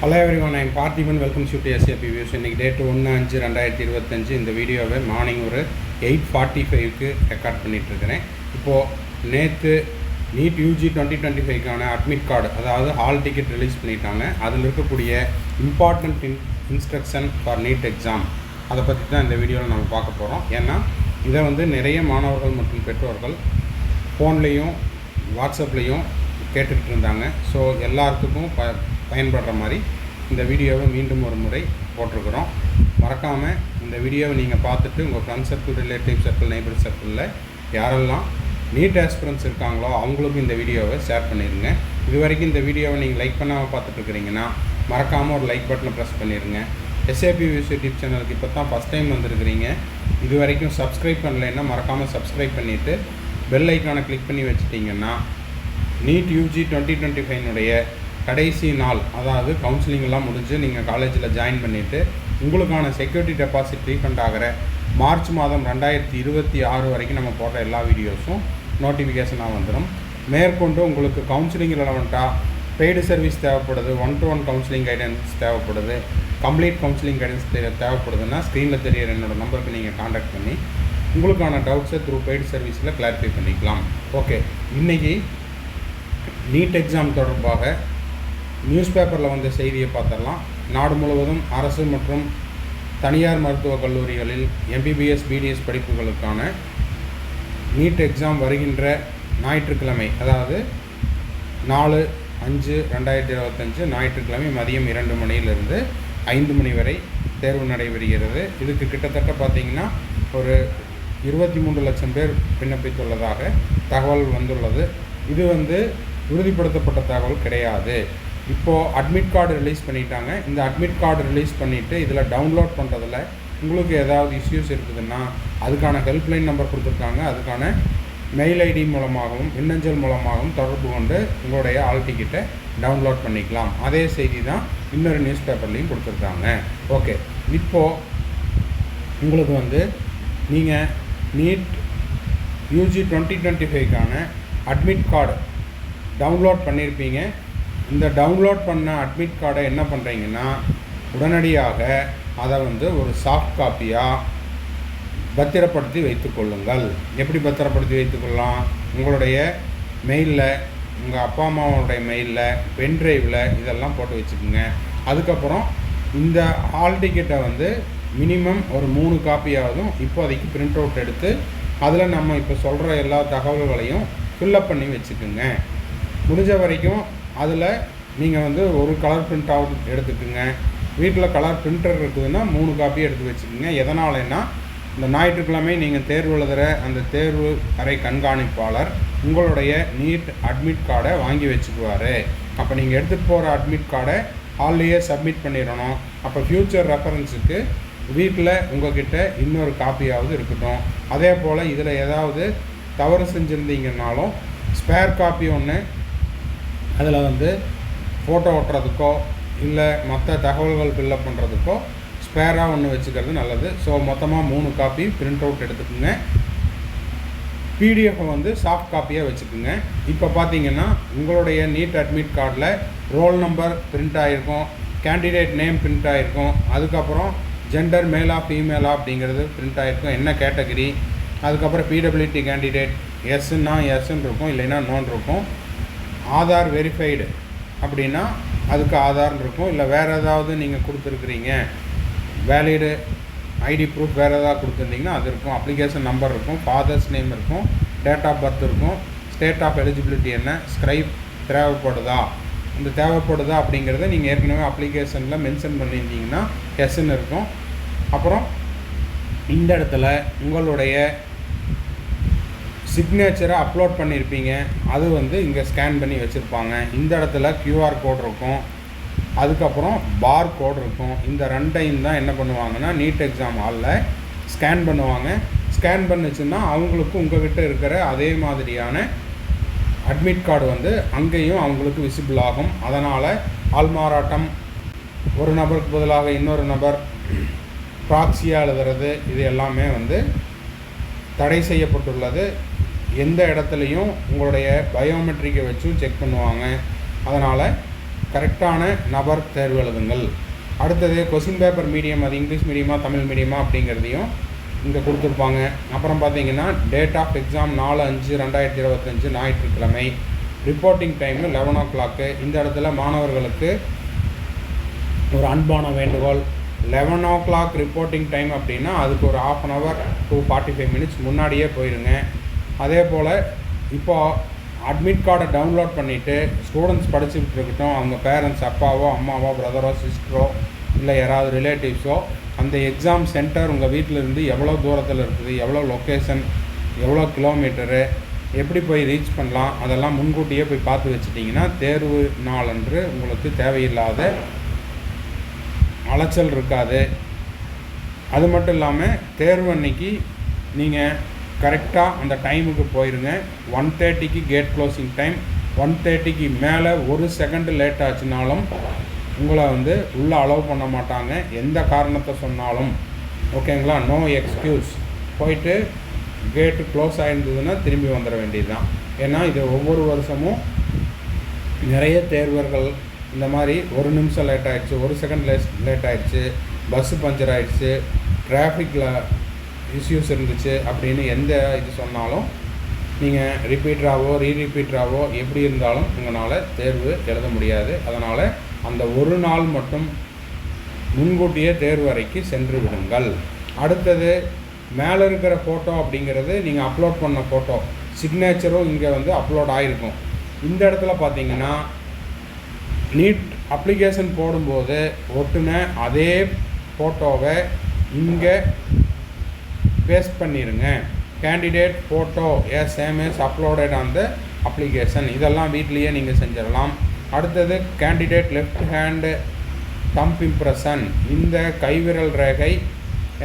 Hello everyone I'm Parthiban welcome shoe to SAP views இன்றைக்கி date ஒன்று அஞ்சு ரெண்டாயிரத்தி இருபத்தஞ்சு. இந்த வீடியோவை மார்னிங் ஒரு எயிட் ஃபார்ட்டி ஃபைவ்க்கு ரெக்கார்ட் பண்ணிகிட்ருக்கிறேன் இப்போது நேற்று நீட் யூஜி டுவெண்ட்டி டுவெண்ட்டி ஃபைவ்க்கான அட்மிட் கார்டு அதாவது ஹால் டிக்கெட் ரிலீஸ் பண்ணிட்டாங்க. அதில் இருக்கக்கூடிய important in instruction for NEET exam அதை பற்றி தான் இந்த வீடியோவில் நம்ம பார்க்க போகிறோம் ஏன்னா இதை வந்து நிறைய மாணவர்கள் மற்றும் பெற்றோர்கள் ஃபோன்லேயும் வாட்ஸ்அப்லேயும் கேட்டுக்கிட்டு இருந்தாங்க. ஸோ எல்லாத்துக்கும் ப பயன்படுற மாதிரி இந்த வீடியோவை மீண்டும் ஒரு முறை போட்டிருக்கிறோம். மறக்காமல் இந்த வீடியோவை நீங்கள் பார்த்துட்டு உங்கள் friend circle relative circle neighbour சர்க்கிளில் யாரெல்லாம் நீட் ஆஸ்பிரன்ஸ் இருக்காங்களோ அவங்களுக்கும் இந்த வீடியோவை ஷேர் பண்ணிடுங்க இது வரைக்கும் இந்த வீடியோவை நீங்கள் லைக் பண்ணாமல் பார்த்துட்ருக்கிறீங்கன்னா மறக்காமல் ஒரு லைக் பட்டனை ப்ரெஸ் பண்ணிடுங்க எஸ்ஏபி வியூஸ் யூடியூப் சேனலுக்கு இப்போ தான் ஃபஸ்ட் டைம் வந்திருக்கிறீங்க. இது வரைக்கும் சப்ஸ்கிரைப் பண்ணலைன்னா மறக்காமல் சப்ஸ்கிரைப் பண்ணிவிட்டு பெல் ஐக்கானை கிளிக் பண்ணி வச்சுட்டிங்கன்னா நீட் யூஜி டுவெண்ட்டி டுவெண்ட்டி ஃபைனுடைய கடைசி நாள் அதாவது கவுன்சிலிங்லாம் முடிஞ்சு நீங்கள் காலேஜில் ஜாயின் பண்ணிவிட்டு உங்களுக்கான செக்யூரிட்டி டெபாசிட் ரீஃபண்ட் ஆகிற மார்ச் மாதம் ரெண்டாயிரத்தி இருபத்தி ஆறு வரைக்கும் நம்ம போடுற எல்லா வீடியோஸும் நோட்டிஃபிகேஷனாக வந்துடும் மேற்கொண்டு உங்களுக்கு கவுன்சிலிங் ரெலவெண்ட்டாக பெய்டு சர்வீஸ் தேவைப்படுது one to one counselling guidance தேவைப்படுது கம்ப்ளீட் கவுன்சிலிங் கைடன்ஸ் தே தேவைப்படுதுன்னா ஸ்க்ரீனில் தெரியிற என்னோடய நம்பருக்கு நீங்கள் காண்டாக்ட் பண்ணி உங்களுக்கான டவுட்ஸை த்ரூ பெய்டு சர்வீஸில் கிளாரிஃபை பண்ணிக்கலாம். ஓகே இன்றைக்கி நீட் எக்ஸாம் தொடர்பாக நியூஸ் பேப்பரில் வந்த செய்தியை பார்த்துடலாம். நாடு முழுவதும் அரசு மற்றும் தனியார் மருத்துவக் கல்லூரிகளில் எம்பிபிஎஸ் பிடிஎஸ் படிப்புகளுக்கான நீட் எக்ஸாம் வருகின்ற ஞாயிற்றுக்கிழமை அதாவது நாலு அஞ்சு ரெண்டாயிரத்தி இருபத்தஞ்சு ஞாயிற்றுக்கிழமை மதியம் இரண்டு மணியிலிருந்து ஐந்து மணி வரை தேர்வு நடைபெறுகிறது. இதுக்கு கிட்டத்தட்ட பார்த்திங்கன்னா ஒரு இருபத்தி மூன்று லட்சம் பேர் விண்ணப்பித்துள்ளதாக தகவல் வந்துள்ளது. இது வந்து உறுதிப்படுத்தப்பட்ட தகவல் கிடையாது. இப்போது அட்மிட் கார்டு ரிலீஸ் பண்ணிட்டாங்க. இந்த அட்மிட் கார்டு ரிலீஸ் பண்ணிவிட்டு இதில் டவுன்லோட் பண்ணுறதில் உங்களுக்கு ஏதாவது இஷ்யூஸ் இருக்குதுன்னா அதுக்கான ஹெல்ப்லைன் நம்பர் கொடுத்துருக்காங்க. அதுக்கான மெயில் ஐடி மூலமாகவும் மின்னஞ்சல் மூலமாகவும் தொடர்பு கொண்டு உங்களுடைய ஆல் டிக்கெட்டை டவுன்லோட் பண்ணிக்கலாம். அதே செய்தி தான் இன்னொரு நியூஸ் பேப்பர்லேயும் கொடுத்துருக்காங்க. ஓகே இப்போது உங்களுக்கு வந்து நீங்கள் நீட் யூஜி டுவெண்ட்டி டுவெண்ட்டி ஃபைவ்க்கான அட்மிட் கார்டு டவுன்லோட் பண்ணியிருப்பீங்க இந்த டவுன்லோட் பண்ண அட்மிட் கார்டை என்ன பண்ணுறீங்கன்னா உடனடியாக அதை வந்து ஒரு சாஃப்ட் காப்பியாக பத்திரப்படுத்தி வைத்துக்கொள்ளுங்கள் எப்படி பத்திரப்படுத்தி வைத்துக்கொள்ளலாம் உங்களுடைய மெயிலில் உங்கள் அப்பா அம்மாவோடைய மெயிலில் பென்ட்ரைவில் இதெல்லாம் போட்டு வச்சுக்கோங்க. அதுக்கப்புறம் இந்த ஹால் டிக்கெட்டை வந்து மினிமம் ஒரு மூணு காப்பியாவதும் இப்போதைக்கு பிரிண்ட் அவுட் எடுத்து அதில் நம்ம இப்போ சொல்கிற எல்லா தகவல்களையும் ஃபில்லப் பண்ணி வச்சுக்கோங்க. முடிஞ்ச வரைக்கும் அதில் நீங்கள் வந்து ஒரு கலர் பிரிண்ட் அவுட் எடுத்துக்கோங்க. வீட்டில் கலர் பிரிண்டர் இருக்குதுன்னா மூணு காப்பி எடுத்து வச்சுக்கோங்க. எதனாலன்னா இந்த ஞாயிற்றுக்கிழமை நீங்கள் தேர்வு எழுதுகிற அந்த தேர்வு அறை கண்காணிப்பாளர் உங்களுடைய நீட் அட்மிட் கார்டை வாங்கி வச்சுக்குவார். அப்போ நீங்கள் எடுத்துகிட்டு போகிற அட்மிட் கார்டை ஹால்லேயே சப்மிட் பண்ணிடணும். அப்போ ஃப்யூச்சர் ரெஃபரன்ஸுக்கு வீட்டில் உங்ககிட்ட இன்னொரு காப்பியாவது இருக்கட்டும். அதே போல் இதில் ஏதாவது தவறு செஞ்சுருந்தீங்கன்னாலும் ஸ்பேர் காப்பி ஒன்று அதில் வந்து ஃபோட்டோ ஒட்டுறதுக்கோ இல்லை மற்ற தகவல்கள் ஃபில்லப் பண்ணுறதுக்கோ ஸ்பேராக ஒன்று வச்சுக்கிறது நல்லது. ஸோ மொத்தமாக மூணு காப்பி பிரிண்ட் அவுட் எடுத்துக்கோங்க. பிடிஎஃப் வந்து சாஃப்ட் காப்பியாக வச்சுக்கோங்க. இப்போ பார்த்தீங்கன்னா உங்களுடைய நீட் அட்மிட் கார்டில் ரோல் நம்பர் பிரிண்ட் ஆகிருக்கும் கேண்டிடேட் நேம் பிரிண்ட் ஆகிருக்கும் அதுக்கப்புறம் ஜெண்டர் மேலா ஃபீமேலா அப்படிங்கிறது பிரிண்ட் ஆகிருக்கும் என்ன கேட்டகரி அதுக்கப்புறம் பிடபிள்யூடி கேண்டிடேட் எஸ்ன்னா எஸ்ன்னு இருக்கும் இல்லைன்னா நோன் இருக்கும். ஆதார் வெரிஃபைடு அப்படின்னா அதுக்கு ஆதார்னு இருக்கும். இல்லை வேறு ஏதாவது நீங்கள் கொடுத்துருக்குறீங்க. வேலிடு ஐடி ப்ரூஃப் வேறு ஏதாவது கொடுத்துருந்தீங்கன்னா அது இருக்கும். அப்ளிகேஷன் நம்பர் இருக்கும். ஃபாதர்ஸ் நேம் இருக்கும். டேட் ஆஃப் பர்த் இருக்கும். ஸ்டேட் ஆஃப் எலிஜிபிலிட்டி என்ன? ஸ்க்ரைப் தேவைப்படுதா? இந்த தேவைப்படுதா அப்படிங்கிறத நீங்கள் ஏற்கனவே அப்ளிகேஷனில் மென்ஷன் பண்ணியிருந்தீங்கன்னா எஸ்ன்னு இருக்கும். அப்புறம் இந்த இடத்துல உங்களுடைய சிக்னேச்சரை அப்லோட் பண்ணியிருப்பீங்க அது வந்து இங்கே ஸ்கேன் பண்ணி வச்சுருப்பாங்க. இந்த இடத்துல க்யூஆர் கோட் இருக்கும். அதுக்கப்புறம் பார் கோட் இருக்கும். இந்த ரெண்டையும் தான் என்ன பண்ணுவாங்கன்னா நீட் எக்ஸாம் ஹாலில் ஸ்கேன் பண்ணுவாங்க. ஸ்கேன் பண்ணுச்சுன்னா அவங்களுக்கும் உங்ககிட்ட இருக்கிற அதே மாதிரியான அட்மிட் கார்டு வந்து அங்கேயும் அவங்களுக்கு விசிபிள் ஆகும். அதனால் ஆள்மாறாட்டம் ஒரு நபருக்கு பதிலாக இன்னொரு நபர் ப்ராக்சியாக எழுதுறது இது எல்லாமே வந்து தடை செய்யப்பட்டுள்ளது. எந்த இடத்துலையும் உங்களுடைய பயோமெட்ரிக்கை வச்சும் செக் பண்ணுவாங்க. அதனால் கரெக்டான நபர் தேர்வு எழுதுங்கள். அடுத்தது கொஸ்டின் பேப்பர் மீடியம் அது இங்கிலீஷ் மீடியமாக தமிழ் மீடியமாக அப்படிங்கிறதையும் இங்கே கொடுத்துருப்பாங்க. அப்புறம் பார்த்தீங்கன்னா டேட் ஆஃப் எக்ஸாம் நாலு அஞ்சு ரெண்டாயிரத்தி இருபத்தஞ்சு ஞாயிற்றுக்கிழமை. Reporting time eleven o'clock இந்த இடத்துல மாணவர்களுக்கு ஒரு அன்பான வேண்டுகோள். Eleven o'clock reporting time அப்படின்னா அதுக்கு ஒரு half an hour to forty five minutes முன்னாடியே போயிடுங்க அதே போல் இப்போது அட்மிட் கார்டை டவுன்லோட் பண்ணிவிட்டு ஸ்டூடெண்ட்ஸ் படிச்சுக்கிட்டு இருக்கட்டும் அவங்க பேரண்ட்ஸ் அப்பாவோ அம்மாவோ பிரதரோ சிஸ்டரோ இல்லை யாராவது ரிலேட்டிவ்ஸோ அந்த எக்ஸாம் சென்டர் உங்கள் வீட்டில் இருந்து எவ்வளோ தூரத்தில் இருக்குது எவ்வளோ லொக்கேஷன் எவ்வளோ கிலோமீட்டரு எப்படி போய் ரீச் பண்ணலாம் அதெல்லாம் முன்கூட்டியே போய் பார்த்து வச்சிட்டிங்கன்னா தேர்வு நாளன்று உங்களுக்கு தேவையில்லாத அலைச்சல் இருக்காது. அது மட்டும் இல்லாமல் தேர்வு அன்னைக்கு நீங்கள் கரெக்டாக அந்த டைமுக்கு போயிருங்க. ஒன் தேர்ட்டிக்கு கேட் க்ளோசிங் டைம் ஒன் தேர்ட்டிக்கு மேலே ஒரு செகண்டு லேட் ஆச்சுனாலும் உங்களை வந்து உள்ளே அலோவ் பண்ண மாட்டாங்க. எந்த காரணத்தை சொன்னாலும். ஓகேங்களா? நோ எக்ஸ்கியூஸ் போயிட்டு கேட்டு க்ளோஸ் ஆகிருந்ததுன்னா திரும்பி வந்துட வேண்டியது தான் ஏன்னா இது ஒவ்வொரு வருஷமும் நிறைய தேர்வர்கள் இந்த மாதிரி ஒரு நிமிஷம் லேட் ஆகிடுச்சு ஒரு செகண்ட் லேஸ் லேட் ஆகிடுச்சு பஸ்ஸு பஞ்சர் ஆகிடுச்சு டிராஃபிக்கில் இஷ்யூஸ் இருந்துச்சு அப்படின்னு எந்த இது சொன்னாலும் நீங்கள் ரிப்பீட்டராகவோ ரீரிப்பீட்டராகவோ எப்படி இருந்தாலும் உங்களால் தேர்வு எழுத முடியாது. அதனால் அந்த ஒரு நாள் மட்டும் முன்கூட்டியே தேர்வு அறைக்கு சென்று விடுங்கள். அடுத்தது மேலே இருக்கிற ஃபோட்டோ அப்படிங்கிறது நீங்கள் அப்லோட் பண்ண ஃபோட்டோ சிக்னேச்சரும் இங்கே வந்து அப்லோட் ஆகிருக்கும் இந்த இடத்துல பார்த்தீங்கன்னா நீட் அப்ளிகேஷன் போடும்போது ஒட்டுன அதே ஃபோட்டோவை இங்கே பேஸ்ட் பண்ணிடுங்க candidate photo a same uploaded on the application இதெல்லாம் வீட்லேயே நீங்கள் செஞ்சிடலாம். அடுத்தது candidate left hand thumb impression இந்த கைவிரல் ரேகை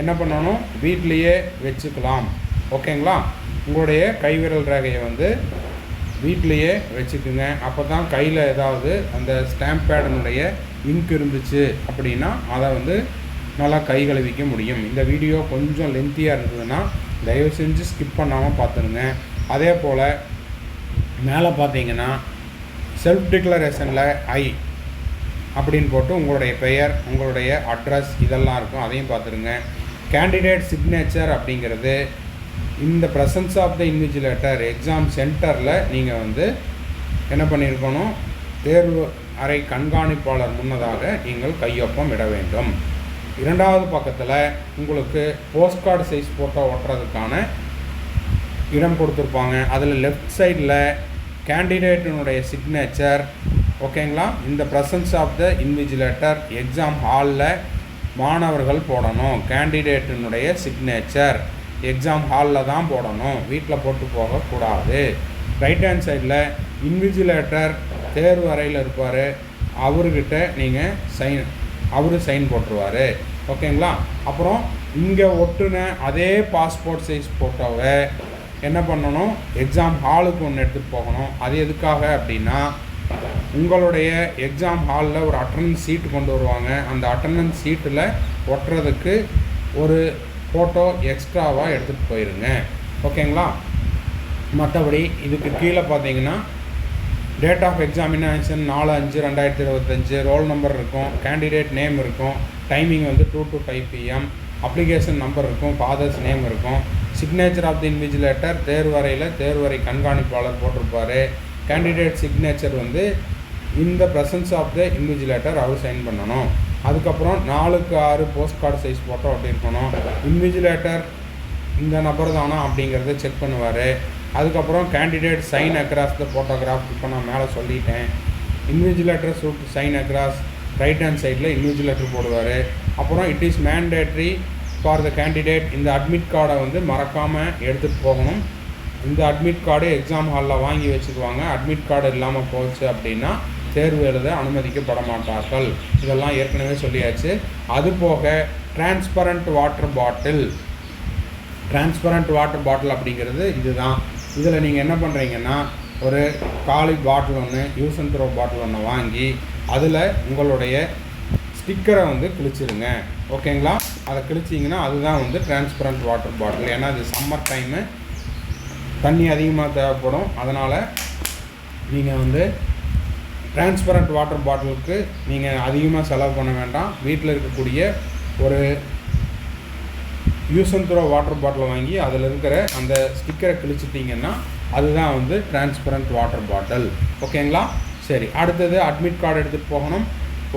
என்ன பண்ணணும்? வீட்லேயே வச்சுக்கலாம். ஓகேங்களா? உங்களுடைய கைவிரல் ரேகையை வந்து வீட்லேயே வச்சுக்குங்க. அப்போ தான் கையில் ஏதாவது அந்த ஸ்டாம்ப் பேடனுடைய இங்க் இருந்துச்சு அப்படின்னா அதை வந்து நல்லா கை கழுவிக்க முடியும். இந்த வீடியோ கொஞ்சம் லென்த்தியாக இருந்ததுன்னா தயவு செஞ்சு ஸ்கிப் பண்ணாமல் பார்த்துருங்க அதே போல் மேலே பார்த்தீங்கன்னா செல்ஃப் டிக்ளரேஷனில் ஐ அப்படின்னு போட்டு உங்களுடைய பெயர் உங்களுடைய அட்ரஸ் இதெல்லாம் இருக்கும். அதையும் பார்த்துருங்க கேண்டிடேட் சிக்னேச்சர் அப்படிங்கிறது இந்த presence of the invigilator exam சென்டரில் நீங்கள் வந்து என்ன பண்ணியிருக்கணும் தேர்வு அறை கண்காணிப்பாளர் முன்னதாக நீங்கள் கையொப்பம் இட வேண்டும். இரண்டாவது பக்கத்தில் உங்களுக்கு போஸ்ட் கார்டு சைஸ் ஃபோட்டோ ஒட்டுறதுக்கான இடம் கொடுத்துருப்பாங்க. அதில் லெஃப்ட் சைடில் கேண்டிடேட்டினுடைய சிக்னேச்சர் ஓகேங்களா இந்த presence of the invigilator exam ஹாலில் மாணவர்கள் போடணும். கேண்டிடேட்டினுடைய சிக்னேச்சர் எக்ஸாம் ஹாலில் தான் போடணும். வீட்டில் போட்டு போகக்கூடாது. ரைட் ஹேண்ட் சைடில் இன்விஜிலேட்டர் தேர்வு அறையில் இருப்பார். அவர்கிட்ட நீங்கள் சைன் அவர் சைன் போட்டுருவார். ஓகேங்களா? அப்புறம் இங்கே ஒட்டுன அதே பாஸ்போர்ட் சைஸ் ஃபோட்டோவை என்ன பண்ணணும்? எக்ஸாம் ஹாலுக்கு ஒன்று எடுத்துகிட்டு போகணும். அது எதுக்காக அப்படின்னா உங்களுடைய எக்ஸாம் ஹாலில் ஒரு அட்டண்டன்ஸ் சீட்டு கொண்டு வருவாங்க. அந்த அட்டண்டன்ஸ் சீட்டில் ஒட்டுறதுக்கு ஒரு ஃபோட்டோ எக்ஸ்ட்ராவாக எடுத்துகிட்டு போயிருங்க. ஓகேங்களா? மற்றபடி இதுக்கு கீழே பார்த்தீங்கன்னா டேட் ஆஃப் எக்ஸாமினேஷன் நாலு அஞ்சு ரெண்டாயிரத்தி இருபத்தஞ்சு. ரோல் நம்பர் இருக்கும். கேண்டிடேட் நேம் இருக்கும். டைமிங் வந்து two to five PM application number இருக்கும். ஃபாதர்ஸ் நேம் இருக்கும். சிக்னேச்சர் ஆஃப் தி இன்விஜிலேட்டர் தேர்வறையில் தேர்வறை கண்காணிப்பாளர் போட்டிருப்பார். கேண்டிடேட் சிக்னேச்சர் வந்து இந்த ப்ரெசன்ஸ் ஆஃப் த இன்விஜிலேட்டர் அவர் சைன் பண்ணணும். அதுக்கப்புறம் நாலுக்கு ஆறு போஸ்ட் கார்டு சைஸ் ஃபோட்டோ அப்படி இருக்கணும் இன்விஜிலேட்டர் இந்த நபர் தானா அப்படிங்கிறத செக் பண்ணுவார். அதுக்கப்புறம் candidate sign across the photograph இப்போ நான் மேலே சொல்லிட்டேன். Invigilator should sign across right hand சைடில் இன்விஜிலேட்டர் போடுவார். அப்புறம் it is mandatory for the candidate இந்த அட்மிட் கார்டை வந்து மறக்காமல் எடுத்துகிட்டு போகணும். இந்த அட்மிட் கார்டு எக்ஸாம் ஹாலில் வாங்கி வச்சுக்குவாங்க. அட்மிட் கார்டு இல்லாமல் போச்சு அப்படின்னா தேர்வு எழுத அனுமதிக்கப்பட மாட்டார்கள். இதெல்லாம் ஏற்கனவே சொல்லியாச்சு. அது போக transparent water bottle transparent water bottle அப்படிங்கிறது இதுதான். இதில் நீங்கள் என்ன பண்ணுறீங்கன்னா ஒரு காலி பாட்டில் ஒன்று யூஸ் அண்ட் த்ரோ பாட்டில் ஒன்று வாங்கி அதில் உங்களுடைய ஸ்டிக்கரை வந்து கிழிச்சிருங்க. ஓகேங்களா? அதை கிழிச்சிங்கன்னா அதுதான் வந்து டிரான்ஸ்பரண்ட் வாட்டர் பாட்டில் ஏன்னா இது சம்மர் டைமு தண்ணி அதிகமாக தேவைப்படும். அதனால் நீங்கள் வந்து டிரான்ஸ்பரண்ட் வாட்டர் பாட்டிலுக்கு நீங்கள் அதிகமாக செலவு பண்ண வேண்டாம். வீட்டில் இருக்கக்கூடிய ஒரு use and throw water bottle வாங்கி அதில் இருக்கிற அந்த ஸ்டிக்கரை கிழிச்சிட்டிங்கன்னா அதுதான் வந்து டிரான்ஸ்பரண்ட் வாட்டர் பாட்டில் ஓகேங்களா? சரி அடுத்தது அட்மிட் கார்டு எடுத்துகிட்டு போகணும்.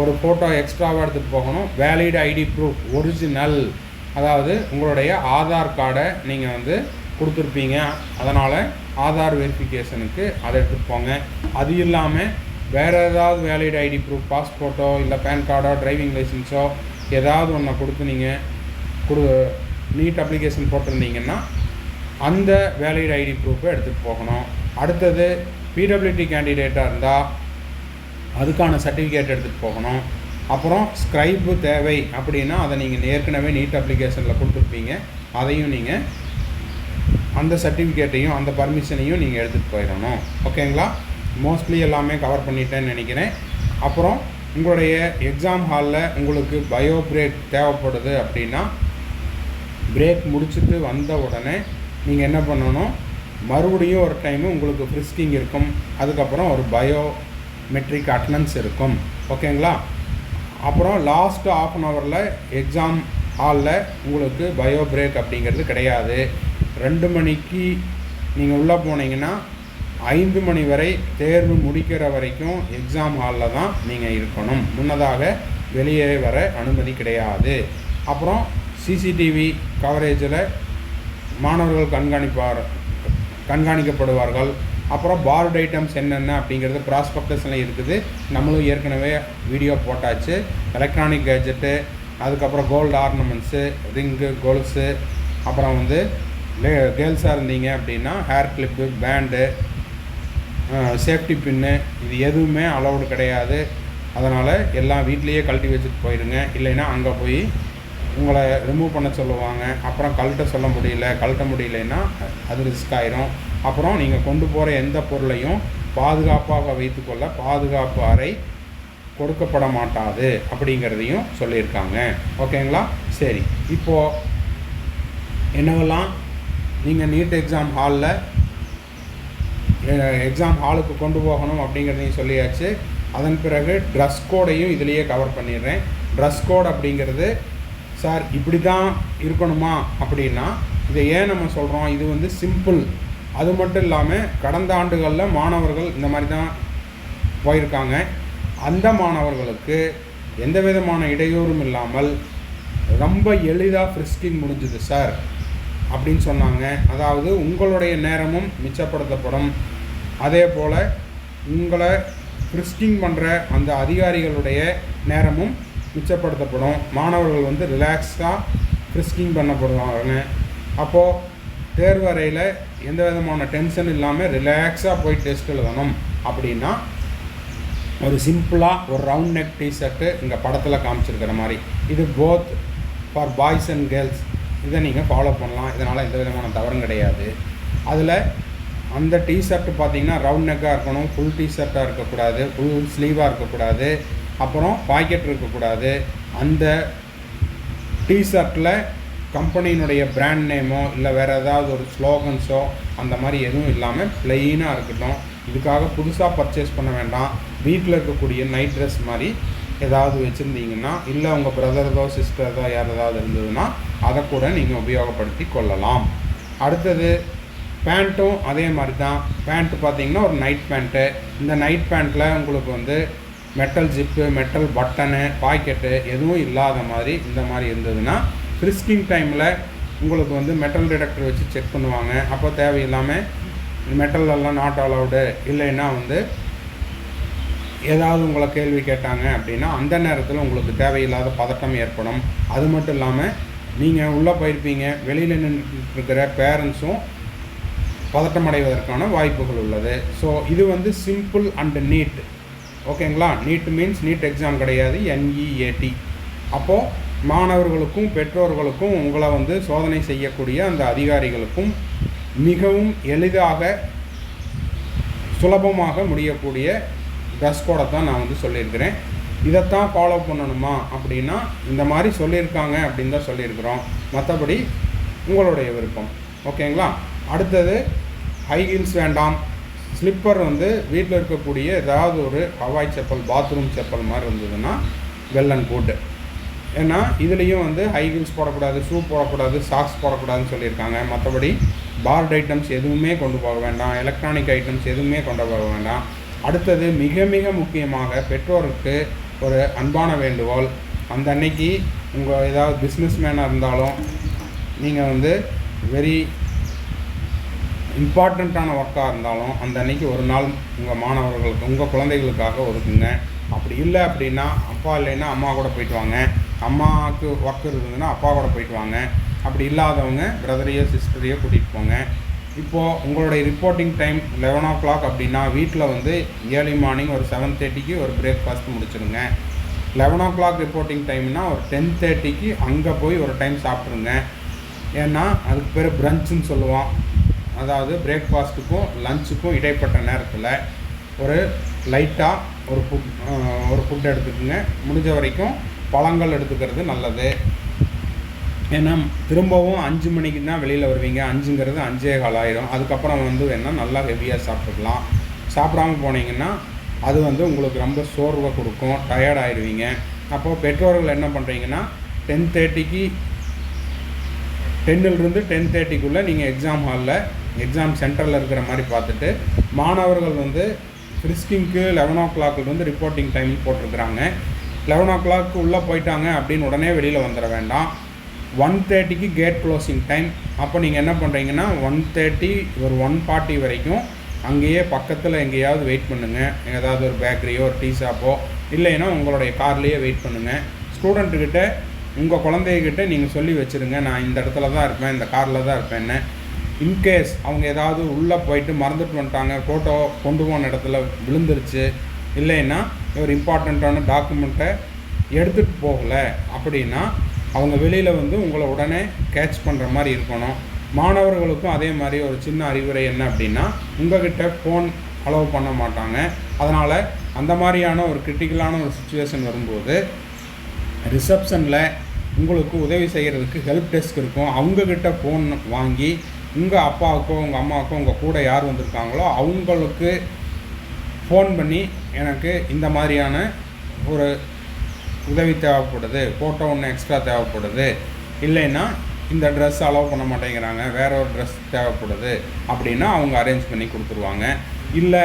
ஒரு ஃபோட்டோ எக்ஸ்ட்ராவாக எடுத்துகிட்டு போகணும். வேலிட் ஐடி ப்ரூஃப் ஒரிஜினல் அதாவது உங்களுடைய ஆதார் கார்டை நீங்கள் வந்து கொடுத்துருப்பீங்க. அதனால் ஆதார் வெரிஃபிகேஷனுக்கு அதை எடுத்துகிட்டு போங்க. அது இல்லாமல் வேறு ஏதாவது வேலிட் ஐடி ப்ரூஃப் பாஸ்போர்ட்டோ இல்லை பேன் கார்டோ டிரைவிங் லைசன்ஸோ ஏதாவது ஒன்றை கொடுத்து நீங்கள் கொடு நீட் அப்ளிகேஷன் போட்டிருந்தீங்கன்னா அந்த வேலிட் ஐடி ப்ரூஃபை எடுத்துகிட்டு போகணும். அடுத்தது பிடபிள்யூடி கேண்டிடேட்டாக இருந்தால் அதுக்கான சர்டிஃபிகேட் எடுத்துகிட்டு போகணும். அப்புறம் ஸ்க்ரைப்பு தேவை அப்படின்னா அதை நீங்கள் ஏற்கனவே நீட் அப்ளிகேஷனில் கொடுத்துருப்பீங்க. அதையும் நீங்கள் அந்த சர்டிஃபிகேட்டையும் அந்த பர்மிஷனையும் நீங்கள் எடுத்துகிட்டு போயிடணும். ஓகேங்களா மோஸ்ட்லி எல்லாமே கவர் பண்ணிட்டேன்னு நினைக்கிறேன். அப்புறம் உங்களுடைய எக்ஸாம் ஹாலில் உங்களுக்கு பயோ பிரேக் தேவைப்படுது அப்படின்னா பிரேக் முடிச்சுட்டு வந்த உடனே நீங்கள் என்ன பண்ணணும்? மறுபடியும் ஒரு டைமு உங்களுக்கு ஃப்ரிஸ்கிங் இருக்கும். அதுக்கப்புறம் ஒரு பயோ மெட்ரிக் அட்டனன்ஸ் இருக்கும் ஓகேங்களா அப்புறம் லாஸ்ட் ஆஃப் அன் ஹவரில் எக்ஸாம் ஹாலில் உங்களுக்கு பயோ பிரேக் அப்படிங்கிறது கிடையாது. ரெண்டு மணிக்கு நீங்கள் உள்ளே போனீங்கன்னா ஐந்து மணி வரை தேர்வு முடிக்கிற வரைக்கும் எக்ஸாம் ஹாலில் தான் நீங்கள் இருக்கணும். முன்னதாக வெளியே வர அனுமதி கிடையாது. அப்புறம் சிசிடிவி கவரேஜில் மாணவர்கள் கண்காணிப்பார் கண்காணிக்கப்படுவார்கள். அப்புறம் பார்ட் ஐட்டம்ஸ் என்னென்ன அப்படிங்கிறது ப்ராஸ்பெக்டஸ்லாம் இருக்குது. நம்மளும் ஏற்கனவே வீடியோ போட்டாச்சு. எலக்ட்ரானிக் கேஜெட்டு அதுக்கப்புறம் கோல்டு ஆர்னமெண்ட்ஸு ரிங்கு கோல்ஸு அப்புறம் வந்து லே கேர்ள்ஸாக இருந்தீங்க அப்படின்னா hair clip band safety pin இது எதுவுமே அலௌடு கிடையாது. அதனால் எல்லாம் வீட்லேயே கழட்டி வச்சுட்டு போயிடுங்க இல்லைன்னா அங்கே போய் உங்களை ரிமூவ் பண்ண சொல்லுவாங்க. அப்புறம் கழட்ட சொல்ல முடியல. கழட்ட முடியலன்னா அது ரிஸ்க் ஆயிரும். அப்புறம் நீங்கள் கொண்டு போகிற எந்த பொருளையும் பாதுகாப்பாக வைத்துக்கொள்ள பாதுகாப்பு அறை கொடுக்கப்பட மாட்டாது அப்படிங்கிறதையும் சொல்லியிருக்காங்க. ஓகேங்களா? சரி. இப்போது என்னவெல்லாம்? நீங்கள் நீட் எக்ஸாம் ஹாலில் எக்ஸாம் ஹாலுக்கு கொண்டு போகணும் அப்படிங்கிறதையும் சொல்லியாச்சு. அதன் பிறகு ட்ரெஸ் கோடையும் இதுலேயே கவர் பண்ணிடுறேன். ட்ரெஸ் கோட் அப்படிங்கிறது சார் இப்படி தான் இருக்கணுமா? அப்படின்னா இதை ஏன் நம்ம சொல்கிறோம் இது வந்து சிம்பிள் அது மட்டும் இல்லாமல் கடந்த ஆண்டுகளில் மாணவர்கள் இந்த மாதிரி தான் போயிருக்காங்க. அந்த மாணவர்களுக்கு எந்த விதமான இடையூறும் இல்லாமல் ரொம்ப எளிதாக ஃப்ரிஸ்கிங் முடிஞ்சுது சார். அப்படின்னு சொன்னாங்க. அதாவது உங்களுடைய நேரமும் மிச்சப்படுத்தப்படும். அதே போல் உங்களை ஃப்ரிஸ்கிங் பண்ணுற அந்த அதிகாரிகளுடைய நேரமும் மிச்சப்படுத்தப்படும். மாணவர்கள் வந்து ரிலாக்ஸாக ஃப்ரிஸ்கிங் பண்ணப்படுவாங்க அப்போது தேர்வு அறையில் எந்த விதமான டென்ஷன் இல்லாமல் ரிலாக்ஸாக போய் டெஸ்ட் எழுதணும் அப்படின்னா ஒரு சிம்பிளாக ஒரு ரவுண்ட் நெக் டிஷர்ட்டு இங்கே படத்தில் காமிச்சிருக்கிற மாதிரி. இது both for boys and girls இதை நீங்கள் ஃபாலோ பண்ணலாம். இதனால் எந்த விதமான தவறும் கிடையாது. அதில் அந்த டிஷர்ட்டு பார்த்தீங்கன்னா ரவுண்ட் நெக்காக இருக்கணும் ஃபுல் டிஷர்ட்டாக இருக்கக்கூடாது ஃபுல் ஸ்லீவாக இருக்கக்கூடாது. அப்புறம் பாக்கெட் இருக்கக்கூடாது. அந்த டிஷர்ட்டில் கம்பெனியினுடைய பிராண்ட் நேமோ இல்லை வேறு ஏதாவது ஒரு ஸ்லோகன்ஸோ அந்த மாதிரி எதுவும் இல்லாமல் ப்ளெயினாக இருக்கட்டும். இதுக்காக புதுசாக பர்ச்சேஸ் பண்ண வேண்டாம். வீட்டில் இருக்கக்கூடிய நைட் ட்ரெஸ் மாதிரி ஏதாவது வச்சுருந்தீங்கன்னா இல்லை உங்கள் பிரதரதோ சிஸ்டரதோ யார் ஏதாவது இருந்ததுன்னா அதை கூட நீங்கள் உபயோகப்படுத்தி கொள்ளலாம். அடுத்தது பேண்ட்டும் அதே மாதிரி தான். பேண்ட்டு பார்த்தீங்கன்னா ஒரு நைட் பேண்ட்டு இந்த நைட் பேண்ட்டில் உங்களுக்கு வந்து metal zip metal button pocket எதுவும் இல்லாத மாதிரி இந்த மாதிரி இருந்ததுன்னா ஃப்ரிஸ்கிங் டைமில் உங்களுக்கு வந்து மெட்டல் டிடெக்டர் வச்சு செக் பண்ணுவாங்க. அப்போ தேவையில்லாமல் மெட்டலெல்லாம் நாட் அலவுடு இல்லைன்னா வந்து ஏதாவது உங்களை கேள்வி கேட்டாங்க அப்படின்னா அந்த நேரத்தில் உங்களுக்கு தேவையில்லாத பதட்டம் ஏற்படும். அது மட்டும் இல்லாமல் நீங்கள் உள்ளே போயிருப்பீங்க. வெளியில் நின்றுட்டு இருக்கிற பேரண்ட்ஸும் பதட்டம் அடைவதற்கான வாய்ப்புகள் உள்ளது. ஸோ இது வந்து சிம்பிள் அண்டு நீட் ஓகேங்களா? நீட் மீன்ஸ் நீட் எக்ஸாம் கிடையாது என்இஏடி அப்போது மாணவர்களுக்கும் பெற்றோர்களுக்கும் உங்களை வந்து சோதனை செய்யக்கூடிய அந்த அதிகாரிகளுக்கும் மிகவும் எளிதாக சுலபமாக முடியக்கூடிய ட்ரெஸ் கோடை தான் நான் வந்து சொல்லியிருக்கிறேன். இதைத்தான் ஃபாலோ பண்ணணுமா அப்படின்னா இந்த மாதிரி சொல்லியிருக்காங்க அப்படின்னு தான் சொல்லியிருக்கிறோம். மற்றபடி உங்களுடைய விருப்பம். ஓகேங்களா? அடுத்தது ஹை ஹீல்ஸ் வேண்டாம். ஸ்லிப்பர் வந்து வீட்டில் இருக்கக்கூடிய ஏதாவது ஒரு ஹவாய் செப்பல் பாத்ரூம் செப்பல் மாதிரி இருந்ததுன்னா வெல் அண்ட் குட் ஏன்னா இதுலேயும் வந்து ஹை ஹீல்ஸ் போடக்கூடாது ஷூ போடக்கூடாது சாக்ஸ் போடக்கூடாதுன்னு சொல்லியிருக்காங்க. மற்றபடி பார்ட் ஐட்டம்ஸ் எதுவுமே கொண்டு போக வேண்டாம். எலக்ட்ரானிக் ஐட்டம்ஸ் எதுவுமே கொண்டு போக வேண்டாம். அடுத்தது மிக மிக முக்கியமாக பெற்றோருக்கு ஒரு அன்பான வேண்டுகோள். அந்த அன்னைக்கு உங்கள் ஏதாவது பிஸ்னஸ் மேனாக இருந்தாலும் நீங்கள் வந்து வெரி இம்பார்ட்டண்ட்டான ஒர்க்காக இருந்தாலும் அந்த அன்னைக்கு ஒரு நாள் உங்கள் மாணவர்களுக்கு உங்கள் குழந்தைகளுக்காக ஒதுக்குங்க. அப்படி இல்லை அப்படின்னா அப்பா இல்லைன்னா அம்மா கூட போயிட்டு வாங்க. அம்மாவுக்கு ஒர்க் இருந்ததுன்னா அப்பா கூட போயிட்டு வாங்க. அப்படி இல்லாதவங்க பிரதரையோ சிஸ்டரையோ கூட்டிகிட்டு போங்க. இப்போது உங்களுடைய reporting time eleven o'clock அப்படின்னா வீட்டில் வந்து ஏர்லி மார்னிங் ஒரு செவன் தேர்ட்டிக்கு ஒரு பிரேக்ஃபாஸ்ட் முடிச்சிருங்க. லெவன் ஓ கிளாக் ரிப்போர்ட்டிங் டைம்னா ஒரு டென் தேர்ட்டிக்கு அங்கே போய் ஒரு டைம் சாப்பிட்ருங்க ஏன்னா அதுக்கு பேர் பிரஞ்சுன்னு சொல்லுவோம். அதாவது பிரேக்ஃபாஸ்ட்டுக்கும் லஞ்சுக்கும் இடைப்பட்ட நேரத்தில் ஒரு லைட்டாக ஒரு ஃபுட் ஒரு ஃபுட் எடுத்துக்கோங்க. முடிஞ்ச வரைக்கும் பழங்கள் எடுத்துக்கிறது நல்லது. ஏன்னா திரும்பவும் அஞ்சு மணிக்கு தான் வெளியில் வருவீங்க. அஞ்சுங்கிறது அஞ்சே கால் ஆயிரும். அதுக்கப்புறம் வந்து வேணால் நல்லா ஹெவியாக சாப்பிட்டுக்கலாம். சாப்பிடாம போனீங்கன்னா அது வந்து உங்களுக்கு ரொம்ப சோர்வை கொடுக்கும். டயர்ட் ஆயிடுவீங்க. அப்போது பெற்றோர்கள் என்ன பண்ணுறீங்கன்னா டென் தேர்ட்டிக்கு டென்னிலிருந்து டென் தேர்ட்டிக்குள்ளே நீங்கள் எக்ஸாம் ஹாலில் எக்ஸாம் சென்டரில் இருக்கிற மாதிரி பார்த்துட்டு மாணவர்கள் வந்து ஃப்ரிஸ்கிங்க்கு லெவன் ஓ கிளாக்லேருந்து ரிப்போர்ட்டிங் டைம் போட்டிருக்கிறாங்க. லெவன் ஓ கிளாக்கு உள்ளே போயிட்டாங்க அப்படின்னு உடனே வெளியில் வந்துட வேண்டாம். ஒன் தேர்ட்டிக்கு கேட் க்ளோசிங் டைம் அப்போ நீங்கள் என்ன பண்ணுறீங்கன்னா ஒன் தேர்ட்டி ஒரு ஒன் ஃபார்ட்டி வரைக்கும் அங்கேயே பக்கத்தில் எங்கேயாவது வெயிட் பண்ணுங்கள் ஏதாவது ஒரு பேக்கரியோ ஒரு டீ ஷாப்போ இல்லைன்னா உங்களுடைய கார்லேயே வெயிட் பண்ணுங்கள் ஸ்டூடெண்ட்டுக்கிட்ட உங்கள் குழந்தைகிட்ட நீங்கள் சொல்லி வச்சுருங்க. நான் இந்த இடத்துல தான் இருப்பேன் இந்த காரில் தான் இருப்பேன்னு. இன்கேஸ் அவங்க ஏதாவது உள்ளே போயிட்டு மறந்துட்டு வந்துட்டாங்க ஃபோட்டோ கொண்டு போன இடத்துல விழுந்துருச்சு இல்லைன்னா ஒரு இம்பார்ட்டண்ட்டான டாக்குமெண்ட்டை எடுத்துகிட்டு போகலை அப்படின்னா அவங்க வெளியில் வந்து உங்களை உடனே கேட்ச் பண்ணுற மாதிரி இருக்கணும். மாணவர்களுக்கும் அதே மாதிரி ஒரு சின்ன அறிவுரை என்ன அப்படின்னா உங்கள்கிட்ட ஃபோன் அலோவ் பண்ண மாட்டாங்க. அதனால் அந்த மாதிரியான ஒரு கிரிட்டிக்கலான ஒரு சுச்சுவேஷன் வரும்போது ரிசப்ஷனில் உங்களுக்கு உதவி செய்கிறதுக்கு ஹெல்ப் டெஸ்க் இருக்கும். அவங்கக்கிட்ட ஃபோன் வாங்கி உங்கள் அப்பாவுக்கோ உங்கள் அம்மாவுக்கோ உங்கள் கூட யார் வந்திருக்காங்களோ அவங்களுக்கு ஃபோன் பண்ணி எனக்கு இந்த மாதிரியான ஒரு உதவி தேவைப்படுது ஃபோட்டோ ஒன்று எக்ஸ்ட்ரா தேவைப்படுது. இல்லைன்னா இந்த ட்ரெஸ் அலோவ் பண்ண மாட்டேங்கிறாங்க வேற ஒரு ட்ரெஸ் தேவைப்படுது அப்படின்னா அவங்க அரேஞ்ச் பண்ணி கொடுத்துருவாங்க. இல்லை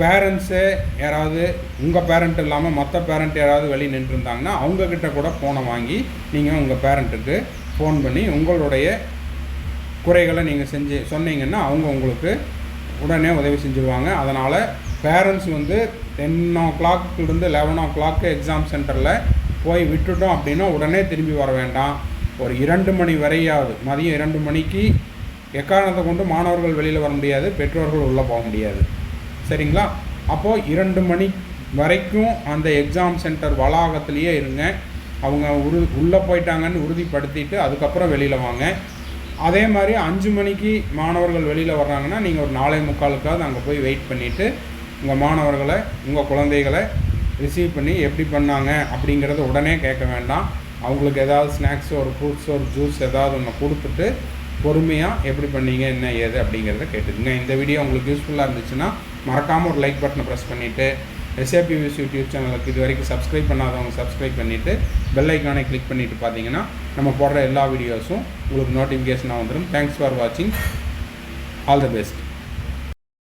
பேரண்ட்ஸு யாராவது உங்கள் பேரண்ட் இல்லாமல் மற்ற பேரண்ட் யாராவது வெளியே நின்றுருந்தாங்கன்னா அவங்கக்கிட்ட கூட ஃபோனை வாங்கி நீங்கள் உங்கள் பேரண்ட்டுக்கு ஃபோன் பண்ணி உங்களுடைய குறைகளை நீங்கள் செஞ்சு சொன்னீங்கன்னா அவங்க உங்களுக்கு உடனே உதவி செஞ்சுருவாங்க. அதனால் பேரண்ட்ஸ் வந்து டென் ஓ கிளாக்லேருந்து லெவன் ஓ கிளாக்கு எக்ஸாம் சென்டரில் போய் விட்டுட்டோம் அப்படின்னா உடனே திரும்பி வர வேண்டாம். ஒரு இரண்டு மணி வரையாவது மதியம் இரண்டு மணிக்கு எக்காரணத்தை கொண்டு மாணவர்கள் வெளியில் வர முடியாது பெற்றோர்கள் உள்ளே போக முடியாது. சரிங்களா? அப்போது இரண்டு மணி வரைக்கும் அந்த எக்ஸாம் சென்டர் வளாகத்திலேயே இருங்க. அவங்க உரு உள்ளே போயிட்டாங்கன்னு உறுதிப்படுத்திட்டு அதுக்கப்புறம் வெளியில் வாங்க. அதே மாதிரி அஞ்சு மணிக்கு மாணவர்கள் வெளியில் வர்றாங்கன்னா நீங்கள் ஒரு நாலே முக்காலுக்காவது அங்கே போய் வெயிட் பண்ணிவிட்டு உங்கள் மாணவர்களை உங்கள் குழந்தைகளை ரிசீவ் பண்ணி எப்படி பண்ணாங்க அப்படிங்கிறத உடனே கேட்க வேண்டாம். அவங்களுக்கு ஏதாவது ஸ்நாக்ஸோ ஒரு ஃப்ரூட்ஸோ ஒரு ஜூஸ் ஏதாவது ஒன்று கொடுத்துட்டு பொறுமையாக எப்படி பண்ணீங்க என்ன ஏது அப்படிங்கிறத கேட்டுக்குங்க. இந்த வீடியோ உங்களுக்கு யூஸ்ஃபுல்லாக இருந்துச்சுன்னா மறக்காமல் ஒரு லைக் பட்டனை ப்ரெஸ் பண்ணிவிட்டு எஸ்ஏபி வியூஸ் யூடியூப் சேனலுக்கு இது வரைக்கும் சப்ஸ்கிரைப் பண்ணாதவங்க சப்ஸ்கிரைப் பண்ணிவிட்டு பெல் ஐக்கானை கிளிக் பண்ணிவிட்டு பார்த்தீங்கன்னா நம்ம போடுற எல்லா வீடியோஸும் உங்களுக்கு நோட்டிஃபிகேஷனாக வந்துடும் தேங்க்ஸ் ஃபார் வாட்சிங் ஆல் த பெஸ்ட்